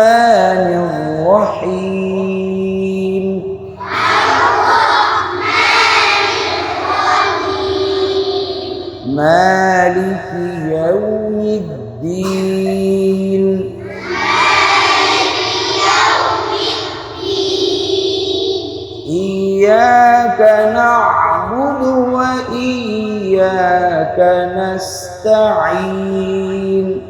الرحمن الرحيم. مالك يوم الدين. إياك نعبد وإياك نستعين. إياك نعبد وإياك نستعين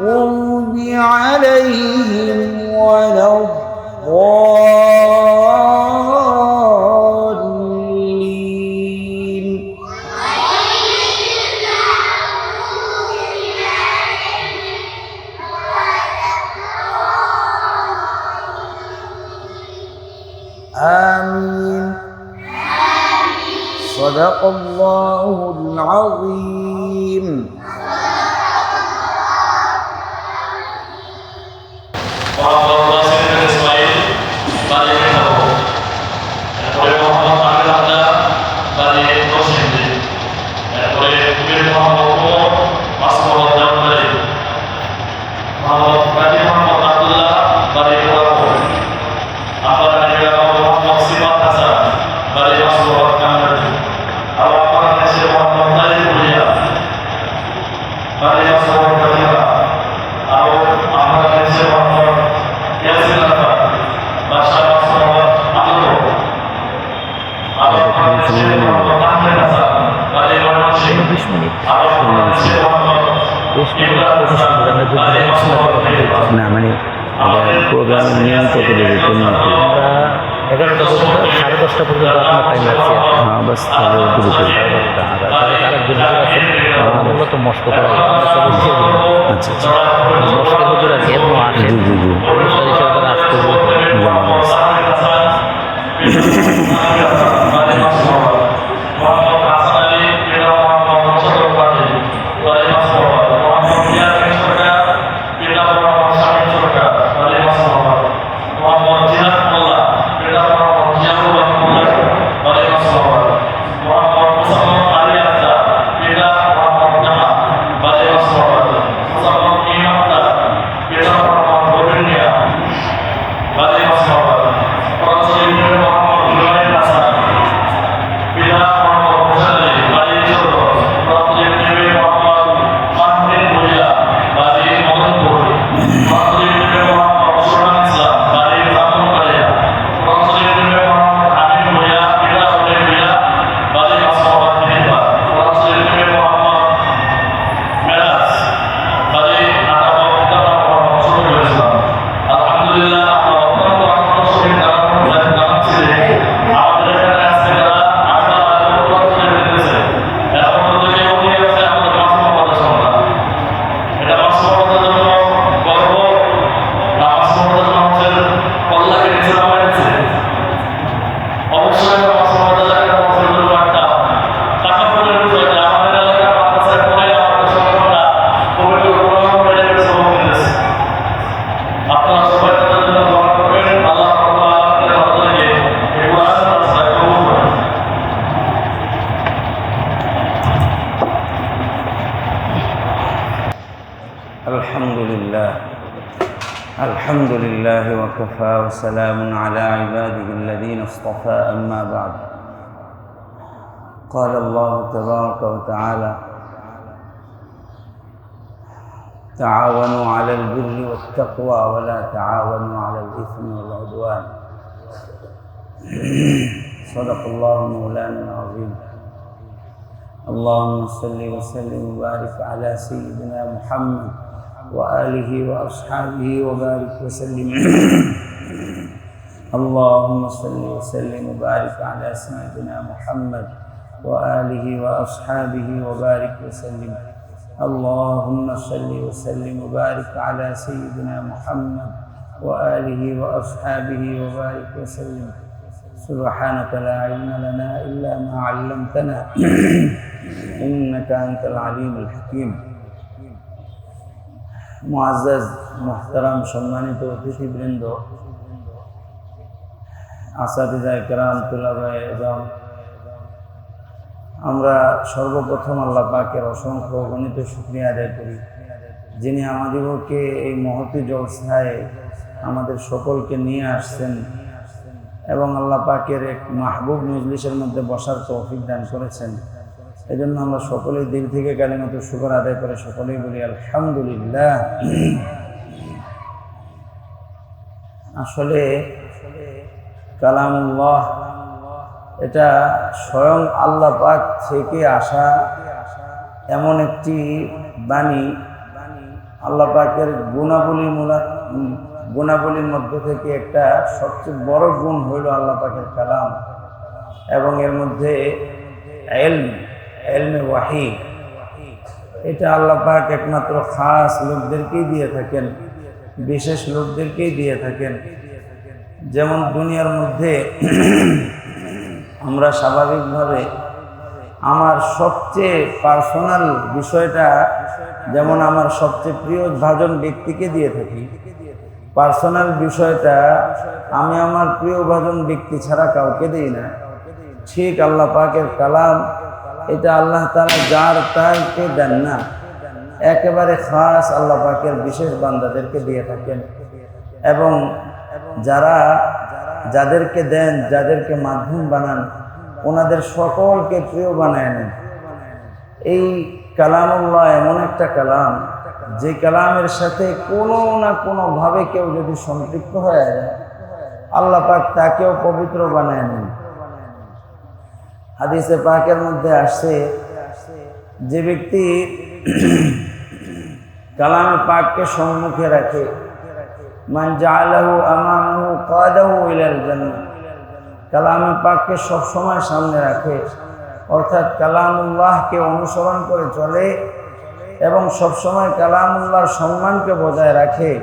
المغضوب عليهم ولا الضالين. آمين. صدق الله العظيم. Programme নিয়মিত করে এগারোটা সাড়ে দশটা পর্যন্ত টাইম লাগছে। বাস তারা আছে। আচ্ছা আচ্ছা। وسلام على عباده الذين اصطفى أما بعد. قال الله تبارك وتعالى تعاونوا على البر والتقوى ولا تعاونوا على الإثم والعدوان. صدق الله مولانا العظيم. اللهم صل وسلم وبارك على سيدنا محمد وآله وأصحابه وبارك وسلم. اللهم صل وسلم وبارك على سيدنا محمد وآله وأصحابه وبارك وسلم اللهم صل وسلم وبارك على سيدنا محمد وآله وأصحابه وبارك وسلم سبحانك لا علم لنا إلا ما علمتنا إنك أنت العليم الحكيم معزز محترم সম্মানিত অতিথিবৃন্দ আসাদিজা কেরাম তুলাবাই এবং আমরা সর্বপ্রথম আল্লাহ পাকের অসংখ্য গণিত শুক্রিয়া আদায় করি, যিনি আমাদিগকে এই মহতি জলসায় আমাদের সকলকে নিয়ে আসছেন এবং আল্লাহ পাকের এক মাহবুব মজলিসের মধ্যে বসার তৌফিক দান করেছেন। এই জন্য আমরা সকলেই দিল থেকে কালিমতো শুকর আদায় করে সকলেই বলি, আলহামদুলিল্লাহ। আসলে কালামুল্লাহ, এটা স্বয়ং আল্লাহ পাক থেকে আসা এমন একটি বাণী আল্লাহ পাকের গুণাবলী মূলা গুণাবলীর মধ্যে থেকে একটা সবচেয়ে বড় গুণ হইল আল্লাহ পাকের কালাম এবং এর মধ্যে এলম, এলমে ওয়াহি। এটা আল্লাহ পাক একমাত্র খাস লোকদেরকেই দিয়ে থাকেন, বিশেষ লোকদেরকেই দিয়ে থাকেন। যেমন দুনিয়ার মধ্যে আমরা স্বাভাবিকভাবে আমার সবচেয়ে পার্সোনাল বিষয়টা, যেমন আমার সবচেয়ে প্রিয় ভাজন ব্যক্তিকে দিয়ে থাকি পার্সোনাল বিষয়টা আমি আমার প্রিয় ভাজন ব্যক্তি ছাড়া কাউকে দিই না। ঠিক আল্লাহ পাকের কালাম, এটা আল্লাহ তালা যার তারকে দেন না, একেবারে খাস আল্লাহ পাকের বিশেষ বান্দাদেরকে দিয়ে থাকেন। এবং যারা যাদেরকে দেন, যাদেরকে মাধ্যম বানান, ওনাদের সকলকে প্রিয় বানায় নেন। এই কালামুল্লাহ এমন একটা কালাম, যে কালামের সাথে কোনো না কোনোভাবে কেউ যদি সম্পৃক্ত হয়ে যায়, আল্লাহ পাক তাকেও পবিত্র বানায় নেন। হাদিসে পাকের মধ্যে আসছে, যে ব্যক্তি কালাম পাককে সম্মুখে রাখে মান জালাহু আমামাহু কাদাহু ইলাল জান্নাহ। কালামে পাককে সবসময় সামনে রাখে। অর্থাৎ কালামুল্লাহকে অনুসরণ করে চলে এবং সবসময় কালামুল্লাহর সম্মানকে বজায় রাখে।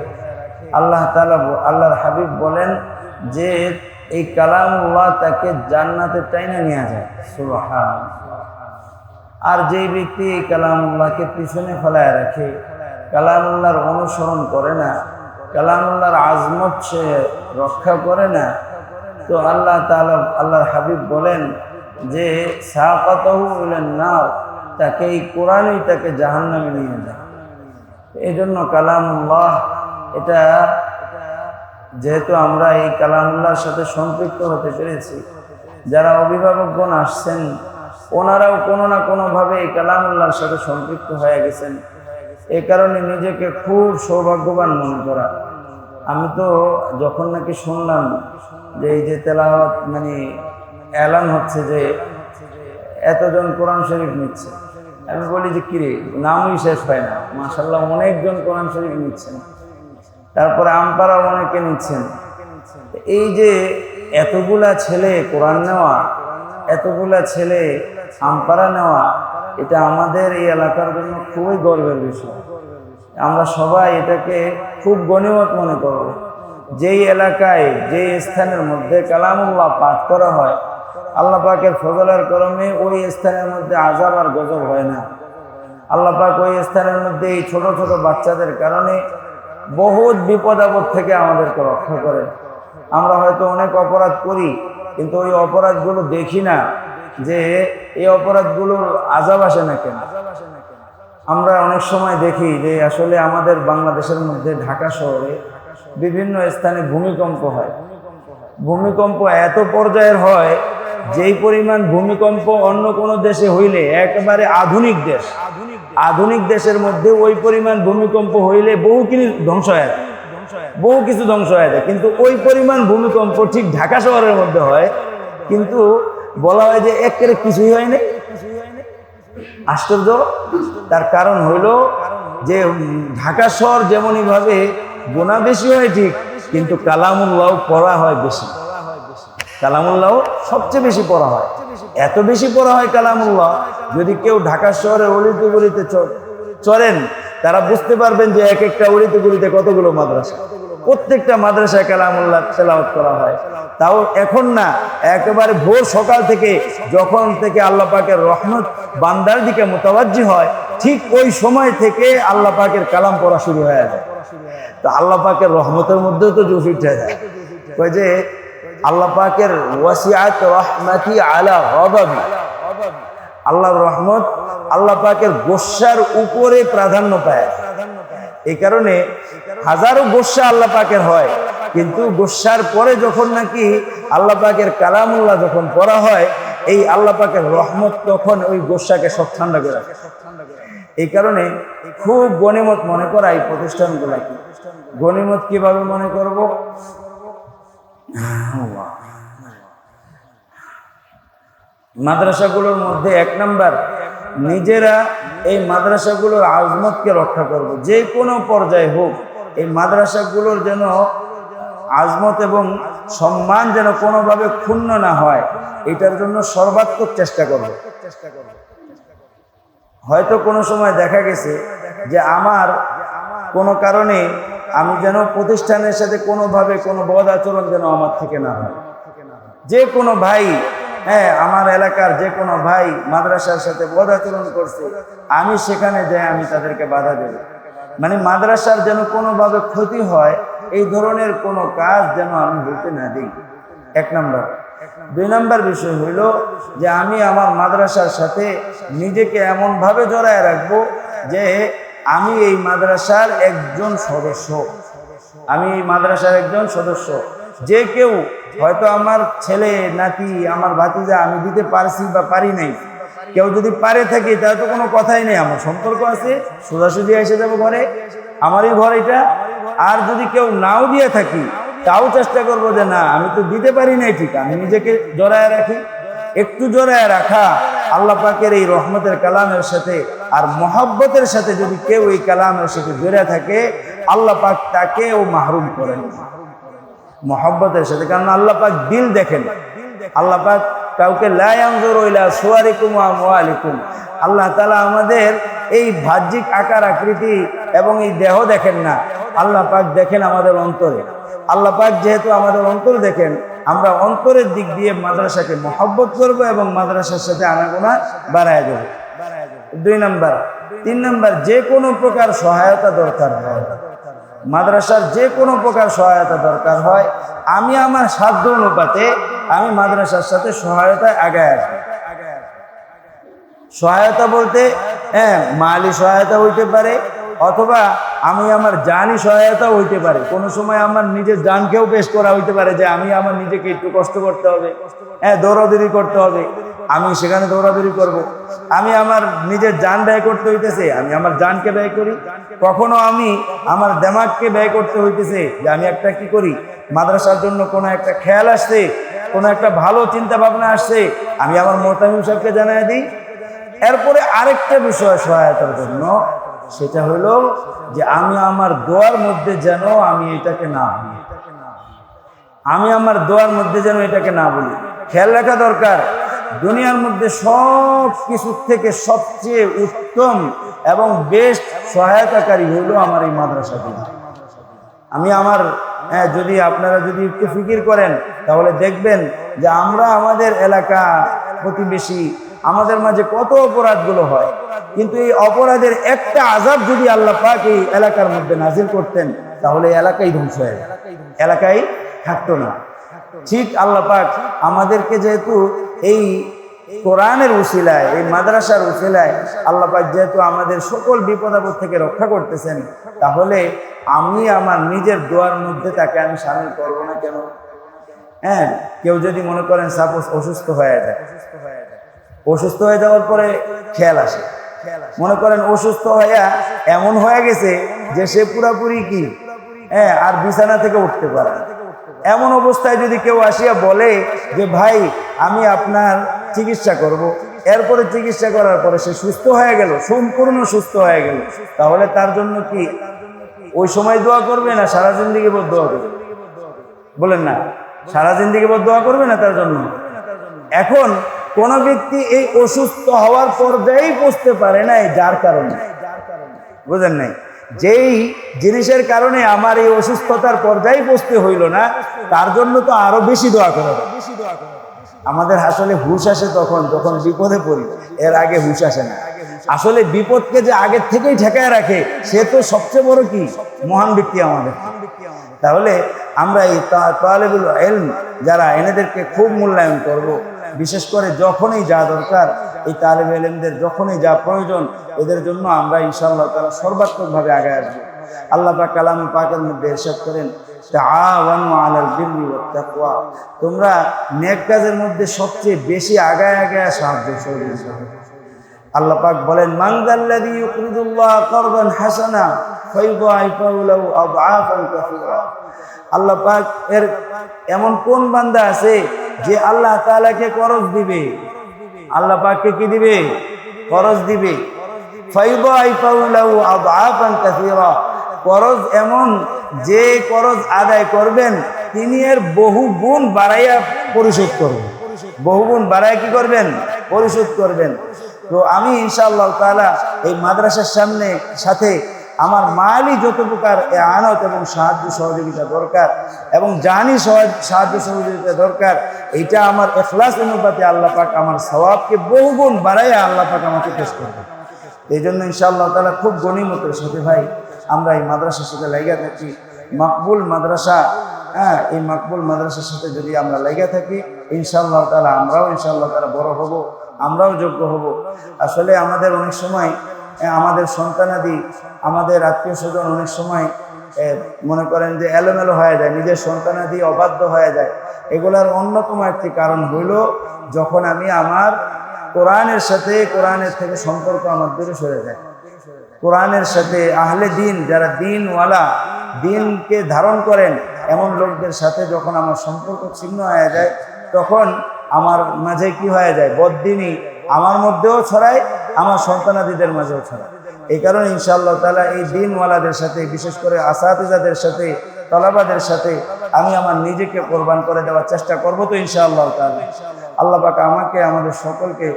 আল্লাহ তালা আল্লাহর হাবিব বলেন যে এই কালামুল্লাহ তাকে জান্নাতে টাইনে নিয়ে যায়। সুবহান। আর যেই ব্যক্তি এই কালামুল্লাহকে পিছনে ফেলায় রাখে, কালামুল্লাহর অনুসরণ করে না কালামুল্লাহর আজমত সে রক্ষা করে না। তো আল্লাহ তালা আল্লাহর হাবিব বলেন যে, সাকাতহু ইলেন না তাকে এই কোরআনই তাকে জাহান্নামে নিয়ে যায়। এই জন্য কালামুল্লাহ, এটা যেহেতু আমরা এই কালামুল্লাহর সাথে সম্পৃক্ত হতে পেরেছি, যারা অভিভাবকগণ আসছেন, ওনারাও কোনো না কোনোভাবে এই কালামুল্লাহর সাথে সম্পৃক্ত হয়ে গেছেন। এই কারণে নিজেকে খুব সৌভাগ্যবান মনে করা। আমি তো যখন নাকি শুনলাম যে এই যে তেলাওয়াত মানে অ্যালান হচ্ছে যে এতজন কোরআন শরীফ নিচ্ছে, আমি বলি যে কিরে, নামই শেষ হয় না। মাসাল্লাহ অনেকজন কোরআন শরীফ নিচ্ছেন। তারপরে আমপাড়াও অনেকে নিচ্ছেন। এই যে এতগুলা ছেলে কোরআন নেওয়া, এতগুলা ছেলে আমপাড়া নেওয়া, এটা আমাদের এই এলাকার জন্য খুবই গর্বের বিষয়। আমরা সবাই এটাকে খুব গণিমত মনে করব। যেই এলাকায়, যেই স্থানের মধ্যে কালামুল্লাহ পাঠ করা হয়, আল্লাহ পাকের ফজলার করমে ওই স্থানের মধ্যে আজাব আর গজব হয় না। আল্লাহ পাক ওই স্থানের মধ্যে এই ছোট ছোট বাচ্চাদের কারণে বহুত বিপদ আপদ থেকে আমাদেরকে রক্ষা করে। আমরা হয়তো অনেক অপরাধ করি, কিন্তু ওই অপরাধগুলো দেখি না যে এই অপরাধগুলোর আজাব আসে না কেন? আমরা অনেক সময় দেখি যে আসলে আমাদের বাংলাদেশের মধ্যে ঢাকা শহরে বিভিন্ন স্থানে ভূমিকম্প হয়। ভূমিকম্প এত পর্যায়ের হয় যেই পরিমাণ ভূমিকম্প অন্য কোনো দেশে হইলে, একেবারে আধুনিক দেশ। আধুনিক দেশের মধ্যে ওই পরিমাণ ভূমিকম্প হইলে বহু কিছু ধ্বংস হয়ে যায়। বহু কিছু ধ্বংস হয়ে যায়। কিন্তু ওই পরিমাণ ভূমিকম্প ঠিক ঢাকা শহরের মধ্যে হয়। কিন্তু বলা হয় যে একেবারে কিছুই হয় নাই আশ্চর্য? তার কারণ হইল যে ঢাকা শহর যেমনইভাবে গোনা বেশি হয় ঠিক, কিন্তু কালামুল্লাহ পড়া হয় বেশি। কালামুল্লাহ সবচেয়ে বেশি পড়া হয়। এত বেশি পড়া হয় কালামুল্লাহ, যদি কেউ ঢাকা শহরে অলিতে গলিতে চ- চলেন তারা বুঝতে পারবেন যে এক একটা অলিতে গলিতে কতগুলো মাদ্রাসা। প্রত্যেকটা মাদ্রাসায় কালামুল্লাহ তেলাওয়াত করা হয়। তাও এখন না, একেবারে ভোর সকাল থেকে যখন থেকে আল্লাহ পাকের রহমত বান্দার দিকে মোতাবাজ্জি হয়, ঠিক ওই সময় থেকে আল্লাহ পাকের কালাম পড়া শুরু হয়ে যায়। তো আল্লাহ পাকের রহমতের মধ্যেও তো জুস উঠে যায়। কই যে, আল্লাহ পাকের ওয়াসিয়াত রহমাতি আলা গদাবি। আল্লাহর রহমত আল্লাহ পাকের গোসার উপরে প্রাধান্য পায়। এই কারণে হাজারো গোসা আল্লাহ পাকের হয়, কিন্তু গোসার পরে যখন নাকি আল্লাহ পাকের কালামুল্লাহ যখন পড়া হয়, এই আল্লাহ পাকের রহমত তখন ওই গোসাকে সব ঠান্ডা করে রাখে। এই কারণে খুব গণিমত মনে করা এই প্রতিষ্ঠানগুলাকে গণিমত কীভাবে মনে করব মাদ্রাসাগুলোর মধ্যে এক নাম্বার নিজেরা এই মাদ্রাসাগুলোর আজমতকে রক্ষা করব। যে কোনো পর্যায়ে হোক, এই মাদ্রাসাগুলোর যেন আজমত এবং সম্মান যেন কোনোভাবে ক্ষুণ্ণ না হয়, এটার জন্য সর্বাত্মক চেষ্টা করব। হয়তো কোনো সময় দেখা গেছে যে আমার কোনো কারণে আমি যেন প্রতিষ্ঠানের সাথে কোনোভাবে কোনো বদ আচরণ যেন আমার থেকে না হয়। যে কোনো ভাই হ্যাঁ আমার এলাকার যে কোনো ভাই মাদ্রাসার সাথে বদ আচরণ করছে, আমি সেখানে যাই, আমি তাদেরকে বাধা দেব। মানে মাদ্রাসার যেন কোনোভাবে ক্ষতি হয়, এই ধরনের কোনো কাজ যেন আমি হইতে না দিই। এক নম্বর। দুই নম্বর বিষয় হইল যে আমি আমার মাদ্রাসার সাথে নিজেকে এমনভাবে জড়ায় রাখব যে আমি এই মাদ্রাসার একজন সদস্য। আমি এই মাদ্রাসার একজন সদস্য। যে কেউ হয়তো আমার ছেলে, নাতি, আমার ভাতিজা আমি দিতে পারছি বা পারি নাই। কেউ যদি পারে থাকে, তাহলে তো কোনো কথাই নেই। আমার সম্পর্ক আছে, সোজাসুজি এসে যাব ঘরে। আমারই ঘর এটা। আর যদি কেউ নাও দিয়ে থাকি, তাও চেষ্টা করব যে না, আমি তো দিতে পারি নাই ঠিক, আমি নিজেকে জড়ায় রাখি। একটু জড়ায় রাখা আল্লাহ পাকের এই রহমতের কালামের সাথে আর মহব্বতের সাথে যদি কেউ এই কালামের সাথে জড়ে থাকে, আল্লাহ পাক তাকেও মাহরুম করেন। মহব্বতের সাথে, কারণ আল্লাহ পাক দিল দেখেন। আল্লাহ পাক কাউকে আলিকুম আল্লাহ তালা আমাদের এই বাহ্যিক আকার আকৃতি এবং এই দেহ দেখেন না। আল্লাহ পাক দেখেন আমাদের অন্তরে। আল্লাহ পাক যেহেতু আমাদের অন্তর দেখেন, আমরা অন্তরের দিক দিয়ে মাদ্রাসাকে মহব্বত করব এবং মাদ্রাসার সাথে আনাগোনা বাড়ায় দেবো। দুই নাম্বার, তিন নাম্বার, যে কোনো প্রকার সহায়তা দরকার হয়। মাদ্রাসার যে কোনো প্রকার সহায়তা দরকার হয়, আমি আমার সাধ্য অনুপাতে আমি মাদ্রাসার সাথে সহায়তায় আগায় আসব। সহায়তা বলতে হ্যাঁ মালি সহায়তা হইতে পারে, অথবা আমি আমার জানি সহায়তা হইতে পারে। কোনো সময় আমার নিজের জানকেও পেশ করা হইতে পারে যে আমি আমার নিজেকে একটু কষ্ট করতে হবে। হ্যাঁ দৌড়াদৌড়ি করতে হবে। আমি সেখানে দৌড়াদৌড়ি করব। আমি আমার নিজের জান ব্যয় করতে হইতেছে, আমি আমার জানকে ব্যয় করি। কখনো আমি আমার দেমাগকে ব্যয় করতে হইতেছে যে আমি একটা কি করি? মাদ্রাসার জন্য কোনো একটা খেয়াল আসছে, কোনো একটা ভালো চিন্তা ভাবনা আসছে, আমি আমার মোতামিম সাহেবকে জানাই দিই। এরপরে আরেকটা বিষয় সহায়তার জন্য, সেটা হলো যে আমি আমার দোয়ার মধ্যে যেন আমি এটাকে না আমি আমার দোয়ার মধ্যে যেন এটাকে না বলি। খেয়াল রাখা দরকার দুনিয়ার মধ্যে সব কিছুর থেকে সবচেয়ে উত্তম এবং বেস্ট সহায়তাকারী হলো আমার এই মাদ্রাসা দিন আমি আমার হ্যাঁ যদি আপনারা যদি একটু ফিকির করেন, তাহলে দেখবেন যে আমরা আমাদের এলাকা প্রতিবেশী, আমাদের মাঝে কত অপরাধগুলো হয়। কিন্তু এই অপরাধের একটা আজাব যদি আল্লাহ পাক এই এলাকার মধ্যে নাজিল করতেন, তাহলে এলাকাই ধ্বংস হয়ে এলাকায় থাকতো না। ঠিক আল্লাহ পাক আমাদেরকে যেহেতু এই কোরআনের উসিলায়, এই মাদ্রাসার উসিলায় আল্লাহ পাক যেহেতু আমাদের সকল বিপদ আপদ থেকে রক্ষা করতেছেন, তাহলে আমি আমার নিজের দোয়ার মধ্যে তাকে আমি সামিল করব না কেন? হ্যাঁ কেউ যদি মনে করেন সাপোজ অসুস্থ হয়ে যায়, অসুস্থ হয়ে যাওয়ার পরে খেয়াল আসে। মনে করেন অসুস্থ হইয়া এমন হয়ে গেছে যে সে পুরাপুরি কি? হ্যাঁ আর বিছানা থেকে উঠতে পারে। এমন অবস্থায় যদি কেউ আসিয়া বলে যে, ভাই, আমি আপনার চিকিৎসা করব। এরপরে চিকিৎসা করার পরে সে সুস্থ হয়ে গেল, সম্পূর্ণ সুস্থ হয়ে গেল। তাহলে তার জন্য কি ওই সময় দোয়া করবে না সারা জিন্দিগি দোয়া করবে? বলেন না, সারা জিন্দিগি দোয়া করবে না তার জন্য? এখন কোন ব্যক্তি এই অসুস্থ হওয়ার পর্যায়েই বুঝতে পারে নাই, যার কারণে। বুঝেন নাই? যেই জিনিসের কারণে আমার এই অসুস্থতার পর্যায়ে বসতে হইল না, তার জন্য তো আরও বেশি দোয়া করা হবে। আমাদের আসলে হুশ আসে তখন, যখন বিপদে পড়ি, এর আগে হুশ আসে না আসলে বিপদকে যে আগের থেকেই ঠেকায় রাখে, সে তো সবচেয়ে বড় কি মহান ব্যক্তি আমাদের তাহলে আমরা এই তালেবুল এলম যারা, এনেদেরকে খুব মূল্যায়ন করব। বিশেষ করে যখনই যা দরকার, এই তালেব এলেমদের যখনই যা প্রয়োজন, এদের জন্য আমরা ইনশাআল্লাহ তারা সর্বাত্মকভাবে আগে আসব আল্লাহ পাক কালাম পাকের মধ্যে এরশাদ করেন তোমরা নেক কাজের মধ্যে সবচেয়ে বেশি আগায় আগায় সাহায্য। আল্লাহ পাক বলেন মানদাল্লাযী ইউকরিদুল্লাহ কারদান হাসানা আল্লাহ পাক এর এমন কোন বান্দা আছে যে আল্লাহ তাআলাকে করজ দিবে? আল্লাহ পাককে কি দিবে? করজ দিবে। করজ এমন যে করজ আদায় করবেন, তিনি এর বহু গুণ বাড়াইয়া পরিশোধ করবেন। বহু গুণ বাড়াইয়া কি করবেন? পরিশোধ করবেন। তো আমি ইনশাআল্লাহ তাআলা এই মাদ্রাসার সামনে, সাথে আমার মালি যত প্রকার আনত এবং সাহায্য সহযোগিতা দরকার এবং জানি সহায়- সাহায্য সহযোগিতা দরকার এইটা আমার এখলাস অনুপাতে আল্লাহ পাক আমার স্বভাবকে বহুগুণ বাড়াইয়া আল্লাহ পাক আমাকে পেশ করবে। এই জন্য ইনশাআল্লাহ তালা খুব গণিমতের সাথে ভাই আমরা এই মাদ্রাসার সাথে লাইগা থাকি। মাকবুল মাদ্রাসা হ্যাঁ এই মাকবুল মাদ্রাসার সাথে যদি আমরা লাইগা থাকি, ইনশাআল্লাহ তালা আমরাও ইনশাআল্লাহ তালা বড় হব, আমরাও যোগ্য হব। আসলে আমাদের অনেক সময় আমাদের সন্তানাদি আমাদের আত্মীয় স্বজন অনেক সময় মনে করেন যে এলোমেলো হয়ে যায়, নিজের সন্তানাদি অবাধ্য হয়ে যায়। এগুলার অন্যতম একটি কারণ হইল যখন আমি আমার কোরআনের সাথে কোরআনের থেকে সম্পর্ক আমার দূরে সরে যায়। কোরআনের সাথে আহলে দিন, যারা দিনওয়ালা, দিনকে ধারণ করেন, এমন লোকদের সাথে যখন আমার সম্পর্ক ছিন্ন হয়ে যায়, তখন আমার মাঝে কি হয়ে যায়? বদিনই আমার মধ্যেও ছড়ায়, আমার সন্তানাদিদের মাঝেও ছড়ায়। এই কারণে ইনশাআল্লাহ তালা এই দিনওয়ালাদের সাথে, বিশেষ করে আসাতিজাদের সাথে, তলাবাদের সাথে আমি আমার নিজেকে কোরবান করে দেওয়ার চেষ্টা করব তো ইনশাআল্লাহ তালা আল্লাহ পাক আমাকে, আমাদের সকলকে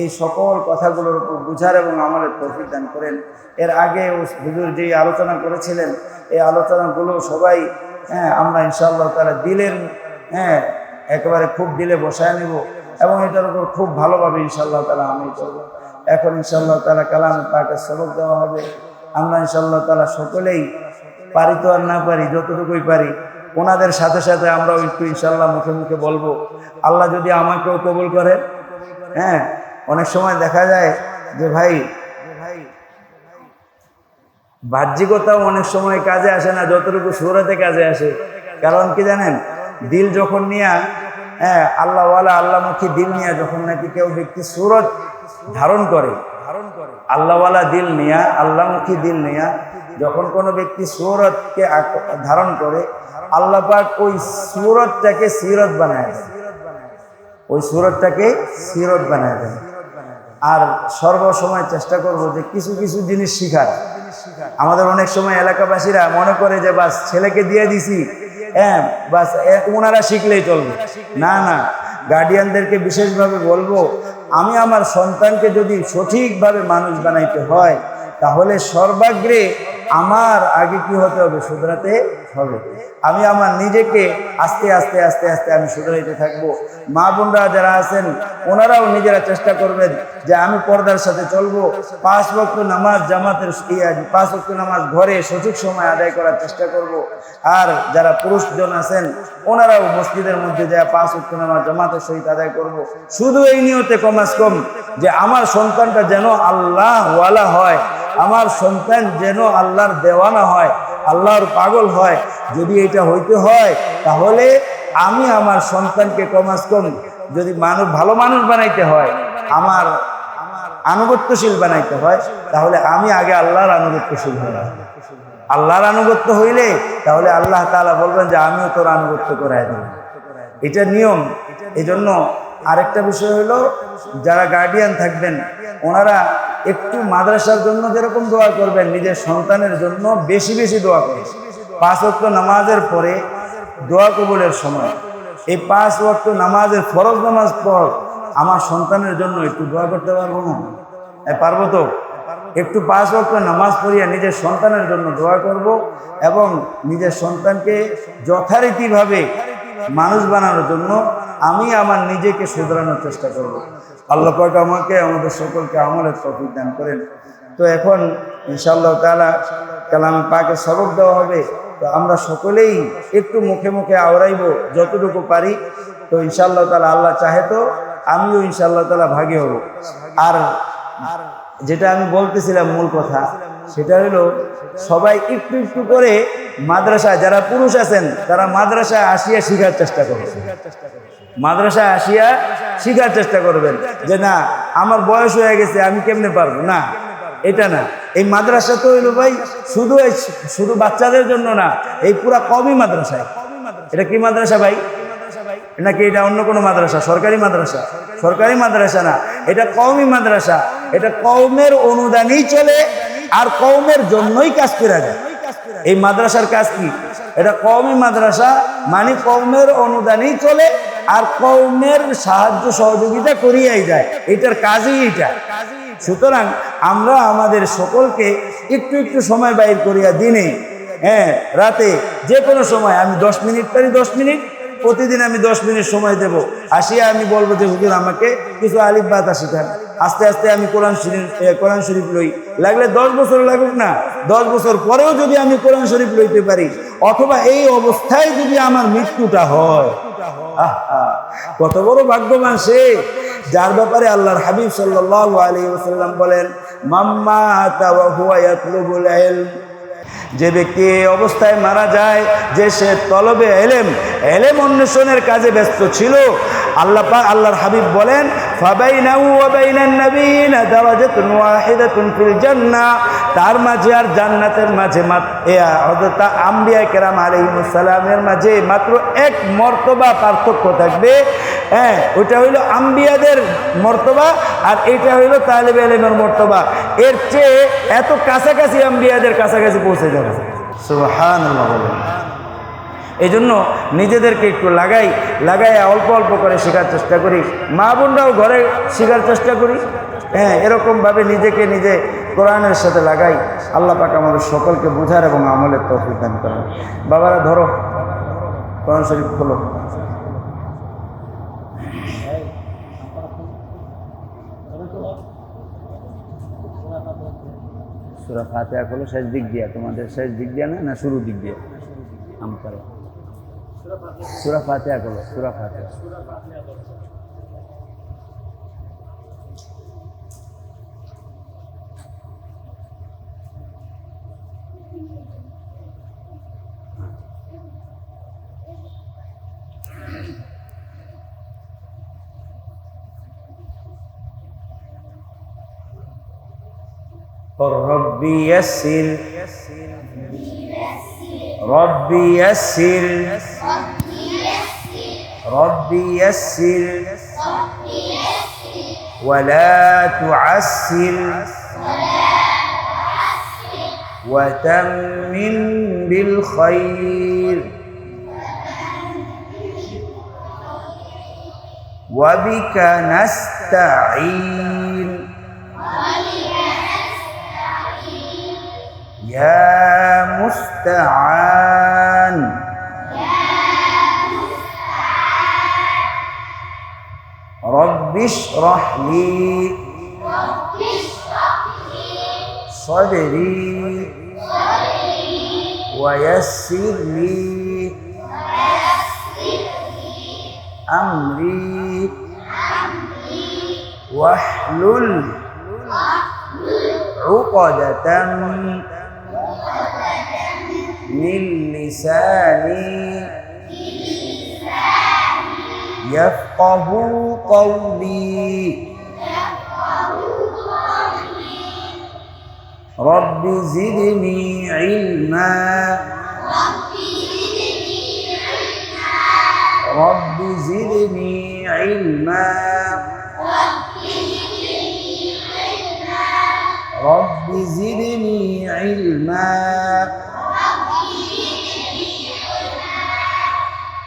এই সকল কথাগুলোর উপর বুঝার এবং আমাদের তৌফিক দান করেন। এর আগে হুজুর যেই আলোচনা করেছিলেন, এই আলোচনাগুলো সবাই হ্যাঁ আমরা ইনশাআল্লাহ তারা দিলের হ্যাঁ একেবারে খুব দিলে বসায় নেব এবং এটার উপর খুব ভালোভাবে ইনশাআল্লাহ তালা আমি করব। এখন ইনশাল্লাহ তালা কালাম পাকে সবক দেওয়া হবে। আমরা ইনশাল্লাহ তালা সকলেই পারি তো আর না পারি, যতটুকুই পারি, ওনাদের সাথে সাথে আমরাও একটু ইনশাল্লাহ মুখে মুখে বলব। আল্লাহ যদি আমাকেও কবুল করে হ্যাঁ অনেক সময় দেখা যায় যে ভাই, বাহ্যিকতাও অনেক সময় কাজে আসে না, যতটুকু সুরাতে কাজে আসে। কারণ কি জানেন? দিল যখন নিয়া হ্যাঁ আল্লাহওয়ালা আল্লাহমুখী দিল নিয়ে, যখন নাকি কেউ ব্যক্তি সুরত ধারণ করে। আল্লাহওয়ালা দিল নিয়া, আল্লাহমুখী দিল নিয়া। যখন কোনো ব্যক্তি সুরতকে ধারণ করে, আল্লাহ পাক ওই সুরতটাকে সিরত বানায় দেয় ওই সুরতটাকে সিরত বানায় দেয় আর সর্বসময় চেষ্টা করব যে কিছু কিছু জিনিস শিখার। আমাদের অনেক সময় এলাকাবাসীরা মনে করে যে, বাস ছেলেকে দিয়ে দিছি। হ্যাঁ বাস ওনারা শিখলেই চলবে। না না গার্ডিয়ানদেরকে বিশেষভাবে বলব আমি আমার সন্তানকে যদি সঠিকভাবে মানুষ বানাইতে হয়, তাহলে সর্বাগ্রে আমার আগে কি হতে হবে? শুধরাতে হবে আমি আমার নিজেকে আস্তে আস্তে আস্তে আস্তে আমি শুধরাইতে থাকব মা বোনরা যারা আছেন, ওনারাও নিজেরা চেষ্টা করবেন যে আমি পর্দার সাথে চলবো পাঁচ বক্ত নামাজ জামাতের পাঁচ বক্ত নামাজ ঘরে সঠিক সময় আদায় করার চেষ্টা করব। আর যারা পুরুষজন আছেন, ওনারাও মসজিদের মধ্যে যা পাঁচ বক্ত নামাজ জামাতের সহিত আদায় করব। শুধু এই নিয়তে কমাস কম যে আমার সন্তানটা যেন আল্লাহ ওয়ালা হয়, আমার সন্তান যেন আল্লাহর দেওয়ানা হয়, আল্লাহর পাগল হয় যদি এটা হইতে হয়, তাহলে আমি আমার সন্তানকে কমাস কম। যদি মানুষ, ভালো মানুষ বানাইতে হয়, আমার আনুগত্যশীল বানাইতে হয়, তাহলে আমি আগে আল্লাহর আনুগত্যশীল হলাম আল্লাহর আনুগত্য হইলে, তাহলে আল্লাহ তাআলা বলবেন যে, আমিও তোর আনুগত্য করাই দেব। এটা নিয়ম। এই জন্য আরেকটা বিষয় হলো, যারা গার্ডিয়ান থাকবেন, ওনারা একটু মাদ্রাসার জন্য যেরকম দোয়া করবেন, নিজের সন্তানের জন্য বেশি বেশি দোয়া করবেন। পাঁচ ওয়াক্ত নামাজের পরে দোয়া কবুলের সময়। এই পাঁচ ওয়াক্ত নামাজের ফরজ নামাজ পর আমার সন্তানের জন্য একটু দোয়া করতে পারব না? পারব তো? একটু পাঁচ ওয়াক্ত নামাজ পড়িয়া নিজের সন্তানের জন্য দোয়া করব এবং নিজের সন্তানকে যথারীতিভাবে মানুষ বানানোর জন্য আমি আমার নিজেকে শুধরানোর চেষ্টা করব। আল্লাহ পাক আমাকে, আমাদের সকলকে আমলের তফিক দান করেন। তো এখন ইনশাআল্লাহ তাআলা কালামে পাকে সবক দেওয়া হবে। তো আমরা সকলেই একটু মুখে মুখে আওড়াইব যতটুকু পারি। তো ইনশাআল্লাহ তাআলা আল্লাহ চাহে তো, আমিও ইনশাআল্লাহ তাআলা ভাগী হব। আর যেটা আমি বলতেছিলাম মূল কথা, সেটা হলো সবাই একটু একটু করে মাদ্রাসা যারা পুরুষ আছেন, তারা মাদ্রাসায় আসিয়া শিখার চেষ্টা করবে মাদ্রাসায় আসিয়া শিখার চেষ্টা করবেন যে, না, আমার বয়স হয়ে গেছে, আমি কেমনে পারব? না। এটা না। এই মাদ্রাসা তো হইল ভাই শুধু এই শুধু বাচ্চাদের জন্য না, এই পুরা কবি মাদ্রাসায়। এটা কি মাদ্রাসা ভাই? নাকি এটা অন্য কোনো মাদ্রাসা? সরকারি মাদ্রাসা? সরকারি মাদ্রাসা না। এটা কৌমি মাদ্রাসা। এটা কৌমের অনুদানই চলে আর কৌমের জন্যই কাজ করা যায়। এই মাদ্রাসার কাজ কি? এটা কওমি মাদ্রাসা মানে কওমের অনুদানেই চলে আর কওমের সাহায্য সহযোগিতা করিয়াই যায়। এটার কাজই এটা সুতরাং আমরা আমাদের সকলকে একটু একটু সময় বাইর করিয়া দিনে হ্যাঁ রাতে যে কোনো সময়, আমি দশ মিনিট পারি, দশ মিনিট? প্রতিদিন আমি দশ মিনিট সময় দেব। আসিয়া আমি বলব যে, হুজুর, আমাকে কিছু আলিফ বাতা শিখান আস্তে আস্তে আমি কোরআন শরীফ কোরআন শরীফ লই। লাগলে দশ বছর লাগুক না, দশ বছর পরেও যদি আমি কোরআন শরীফ লইতে পারি, অথবা এই অবস্থায় যদি আমার মৃত্যুটা হয়। কত বড় ভাগ্যবান সে, যার ব্যাপারে আল্লাহর হাবিব সাল্লাহ আলী সাল্লাম বলেন মাম্মা তাওয়া হুয়া ইয়াতলুবুল ইলম। যে ব্যক্তি এই অবস্থায় মারা যায়, যে সে তলবে এলেম এলেম অন্বেষণের কাজে ব্যস্ত ছিল, আল্লাহ পা আল্লাহর হাবিব বলেন তার মাঝে আর জান্নাতের মাঝে আম্বিয়া কেরাম আলাইহিস সালামের মাঝে মাত্র এক মর্তবা পার্থক্য থাকবে। হ্যাঁ ওটা হইল আম্বিয়াদের মর্তবা আর এটা হইল তালেব এলেমের মর্তবা। এর চেয়ে এত কাছাকাছি আম্বিয়াদের কাছাকাছি পৌঁছে যাবে এই জন্য নিজেদেরকে একটু লাগাই লাগাই অল্প অল্প করে শেখার চেষ্টা করি। মা বোনরাও ঘরে শেখার চেষ্টা করি। হ্যাঁ এরকমভাবে নিজেকে নিজে কোরআনের সাথে লাগাই। আল্লাহ পাক আমাদের সকলকে বোঝার এবং আমলের তৌফিক দান করেন বাবারা ধরো। কোরআন শরীফ খোলো। সুরা ফাতেহা খোলো শেষ দিক দিয়া। তোমাদের শেষ দিক দিয়া না না শুরু দিক দিয়া? আমতারা সুরা ফাতেহা খোলো সুরা ফাতেহা। ربي يسر. ربي يسر. ربي يسر. ولا تعسر. وتمن بالخير. وبك نستعين. يا مستعان. رب اشرح لي صدري ويسر لي أمري واحلل عقدة من لساني يفقهوا قولي. رب زدني علما. رب زدني علما. رب زدني علما.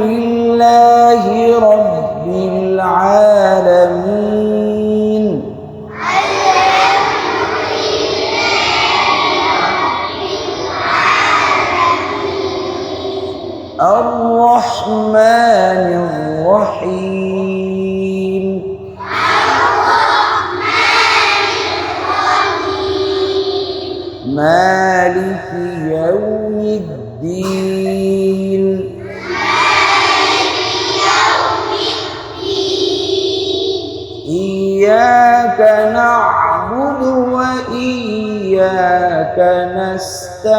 لله رب العالمين. الرحمن